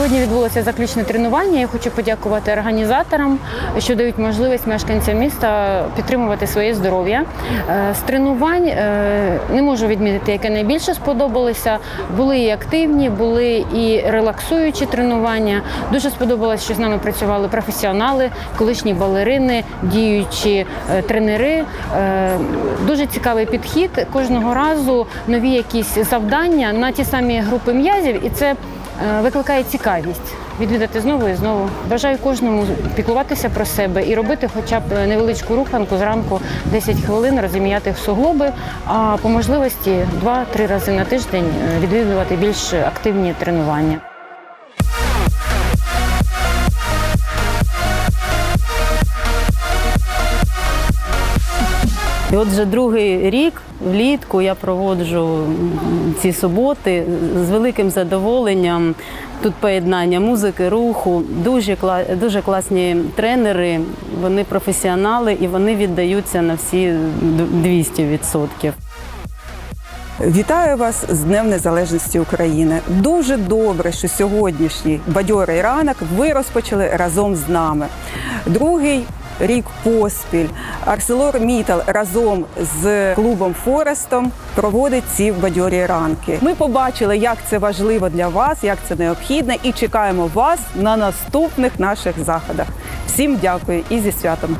Сьогодні відбулося заключне тренування. Я хочу подякувати організаторам, що дають можливість мешканцям міста підтримувати своє здоров'я. Е, З тренувань е, не можу відмітити, яке найбільше сподобалося. Були і активні, були і релаксуючі тренування. Дуже сподобалось, що з нами працювали професіонали, колишні балерини, діючі е, тренери. Дуже цікавий підхід. Кожного разу нові якісь завдання на ті самі групи м'язів, і це викликає цікавість відвідати знову і знову. Бажаю кожному піклуватися про себе і робити хоча б невеличку руханку зранку 10 хвилин, розім'яти суглоби, а по можливості 2-3 рази на тиждень е, відвідувати більш активні тренування. І от вже другий рік влітку я проводжу ці суботи з великим задоволенням. Тут поєднання музики, руху, дуже дуже класні тренери. Вони професіонали і вони віддаються на всі 200%. Вітаю вас з Днем Незалежності України. Дуже добре, що сьогоднішній бадьорий ранок ви розпочали разом з нами. Другий рік поспіль Арселор Мітал разом з клубом Форестом проводить ці бадьорі ранки. Ми побачили, як це важливо для вас, як це необхідно, і чекаємо вас на наступних наших заходах. Всім дякую і зі святом.